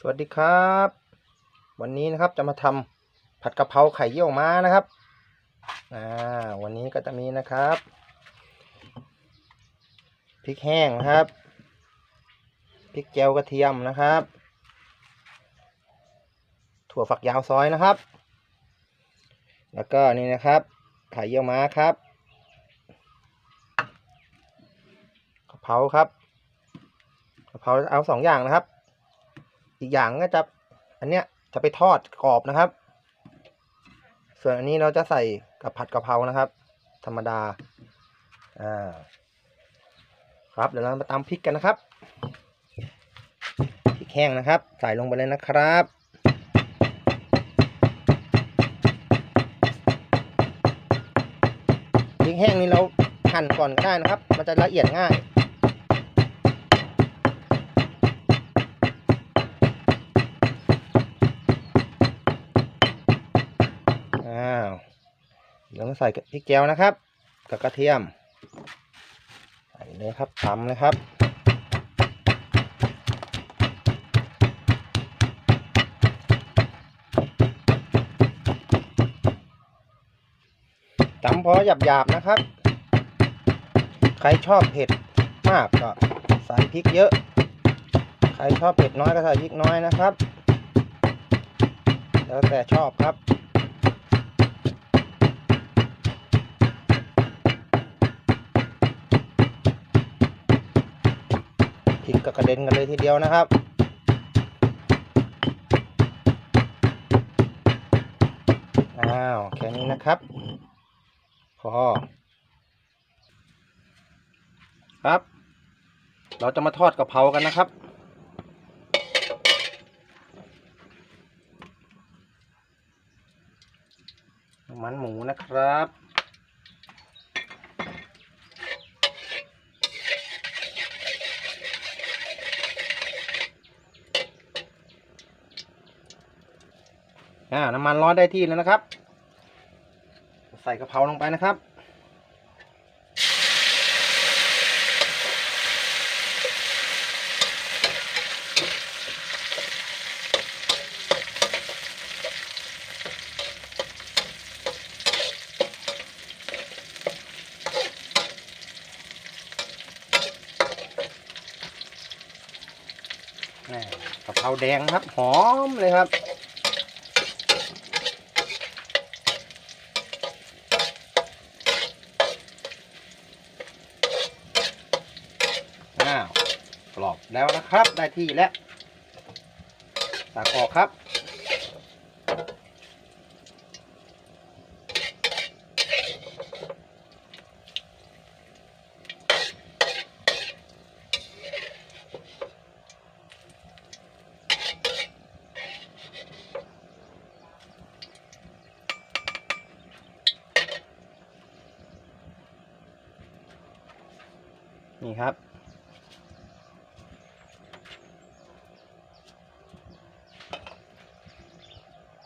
สวัสดีครับ วันนี้นะครับจะมาทำผัดกะเพราไข่เยี่ยวม้านะครับอ่าวันนี้ก็จะมีนะครับพริกแห้งนะครับพริกแจวกระเทียมนะครับ ถั่วฝักยาวซอยนะครับ แล้วก็นี่นะครับไข่เยี่ยวม้าครับกะเพราครับกะเพราเอาสองอย่างนะครับ อีกอย่างก็จะอันเนี้ยจะไปทอดกรอบนะครับ ส่วนอันนี้เราจะใส่กับผัดกะเพรานะครับ ธรรมดาอ่าครับเดี๋ยวเรามาตำพริกกันนะครับพริกแห้งนะครับ ใส่ลงไปเลยนะครับพริกแห้งนี่เราหั่นก่อนก็ได้นะครับ มันจะละเอียดง่าย เดี๋ยวมาใส่พริกแก้วนะครับ กับกระเทียม ใส่เลยครับตำเลยครับตำพอหยาบๆนะครับ ใครชอบเผ็ดมากก็ใส่พริกเยอะ ใครชอบเผ็ดน้อยก็ใส่พริกน้อยนะครับ แล้วแต่ชอบครับ ก็กระเด็นกันเลยทีเดียวนะครับอ้าวแค่นี้นะครับพอครับ เราจะมาทอดกะเพรากันนะครับมันหมูนะครับ อ่าน้ำมันร้อนได้ที่แล้วนะครับ ใส่กระเพราลงไปนะครับแม่กะเพราแดงครับ หอมเลยครับ อ้าวกรอบแล้วนะ ครับได้ที่แล้วตักออกครับ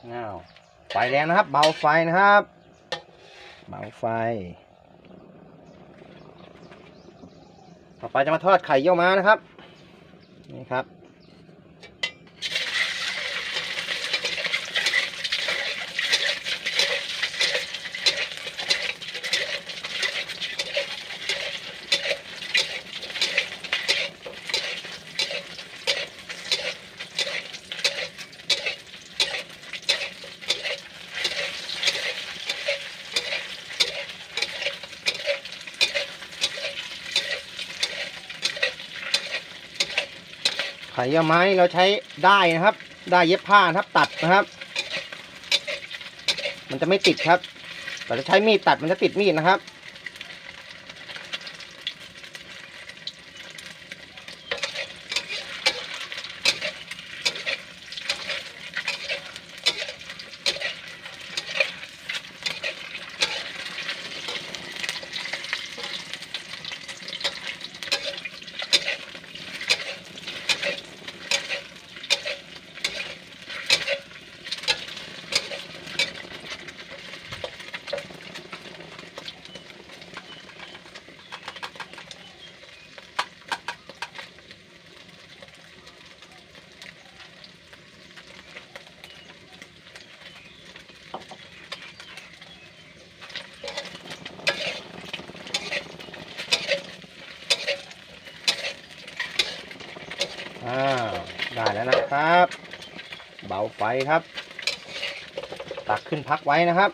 อ้าวไฟแรงนะครับ เบาไฟนะครับ เบาไฟ ต่อไปจะมาทอดไข่เยี่ยวม้านะครับ นี่ครับ ยี่ยวม้เราใช้ได้นะครับ ได้เย็บผ้านะครับตัดนะครับ มันจะไม่ติดครับ แต่จะใช้มีดตัดมันจะติดมีดนะครับ ค อ้าวได้ แล้วนะครับ เบาไฟครับ ตักขึ้นพักไว้นะครับ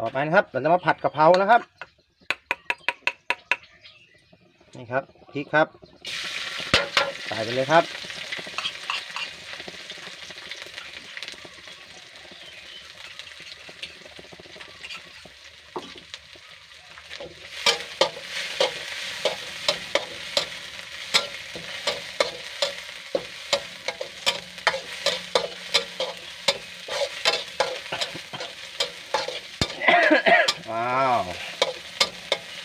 ต่อไปนะครับเราจะมาผัดกะเพรานะครับนี่ครับพริกครับใส่ไปเลยครับ ว้าว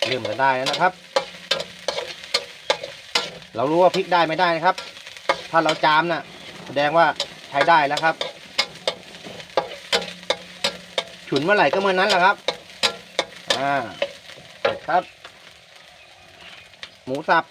เริ่มจะได้แล้วนะครับ เรารู้ว่าพริกได้ไม่ได้นะครับ ถ้าเราจามน่ะแสดงว่าใช้ได้แล้วครับ ฉุนเมื่อไหร่ก็เมื่อนั้นแหละครับอ่าเสร็จครับ หมูสับ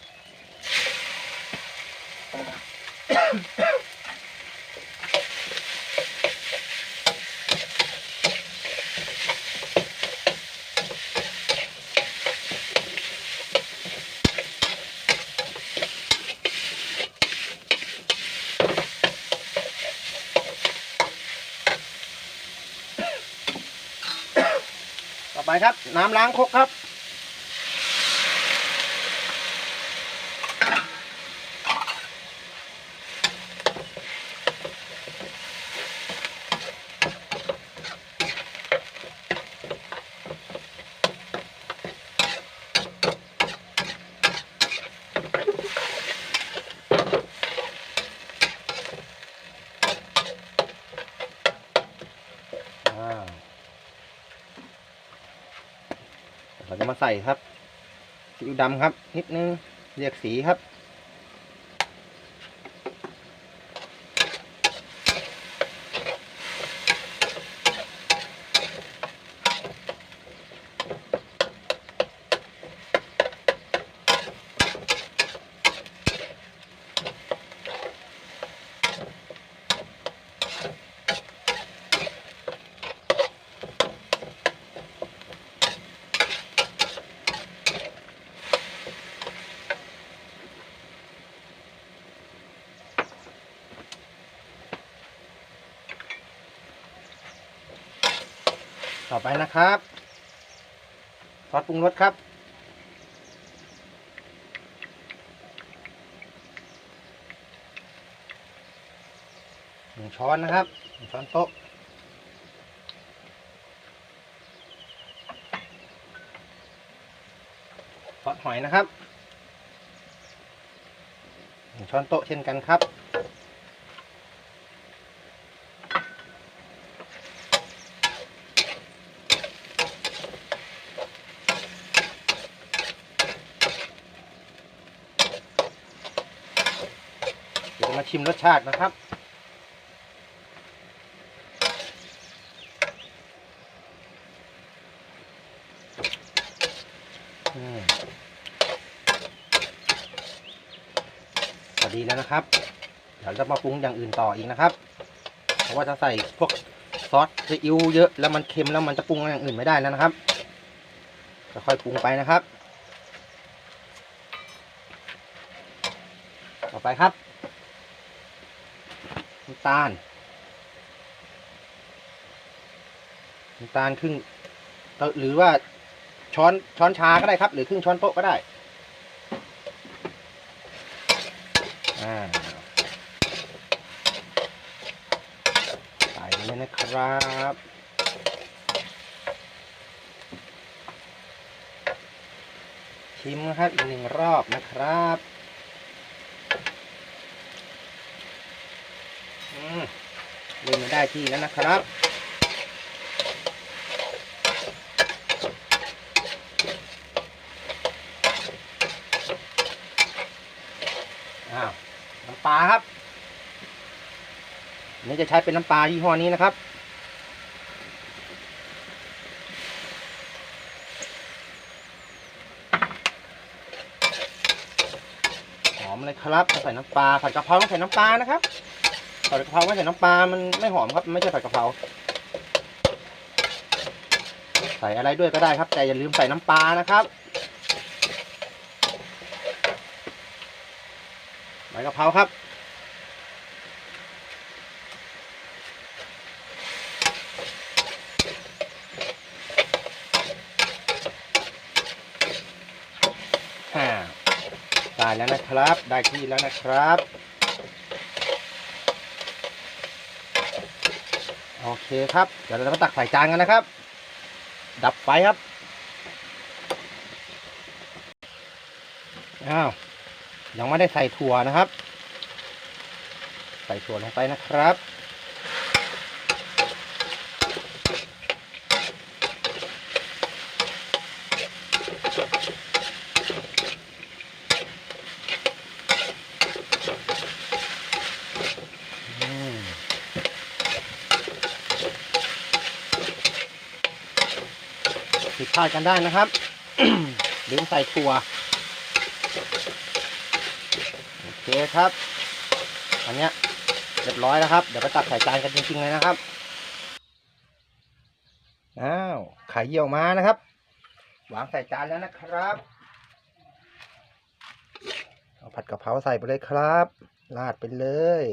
ต่อไปครับ น้ำล้างครกครับ เราจะมาใส่ครับซีอิ๊วดำครับนิดนึงเรียกสีครับ ต่อไปนะครับซอสปรุงรสครับ หนึ่งช้อนนะครับหนึ่งช้อนโต๊ะซอสหอยนะครับหนึ่งช้อนโต๊ะเช่นกันครับ เดี๋ยวจะมา ชิมรสชาตินะครับอพอดีแล้วนะครับ เดี๋ยวจะมาปรุงอย่างอื่นต่ออีกนะครับ เพราะว่าจะใส่พวกซอสซีอิ๊วเยอะแล้วมันเค็มแล้วมันจะปรุงอย่างอื่นไม่ได้แล้วนะครับค่อยปรุงไปนะครับ ต่อไปครับ น้ำตาลน้ำตาลครึ่งหรือว่าช้อนช้อนชาก็ได้ครับ หรือครึ่งช้อนโต๊ะก็ได้อ่าใส่เลยนะครับชิมนะครับอีกหนึ่งรอบนะครับ อืม เริ่มาได้ที่แล้วนะครับ อ้าว น้ำปลาครับนนี้จะใช้เป็นน้ำปลายี่ห้อนี้นะครับหอมเลยครับใส่น้ำปลาผัดกะเพราต้องใส่น้ำปลานะครับ ผัดกะเพราไม่ใส่น้ำปลา มันไม่หอมครับ ไม่ใช่ผัดกะเพรา ใส่อะไรด้วยก็ได้ครับ แต่อย่าลืมใส่น้ำปลานะครับใบกะเพราครับอ่าได้แล้วนะครับ ได้ที่แล้วนะครับ โอเคครับเดี๋ยวเราจะมาตักใส่จานกันนะครับ ดับไฟครับอ้าวยังไม่ได้ใส่ถั่วนะครับ ใส่ถั่วลงไปนะครับ ผิดพลาดกันได้นะครับลืมใส่ถั่วโอเคครับ อันเนี้ยเรียบร้อยแล้วครับ เดี๋ยวไปตักใส่จานกันจริงๆเลยนะครับอ้าวไข่เยี่ยวมานะครับวางใส่จานแล้วนะครับเอาผัดกะเพราใส่ไปเลยครับ ราดไปเลย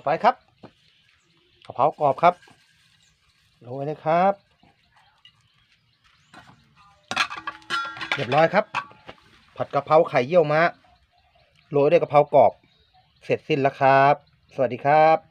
อไปครับกะเพรากรอบครับโรยเลยครับ เรียบร้อยครับ ผัดกะเพราไข่เยี่ยวม้าโรยด้วยกะเพรากรอบ เสร็จสิ้นแล้วครับ สวัสดีครับ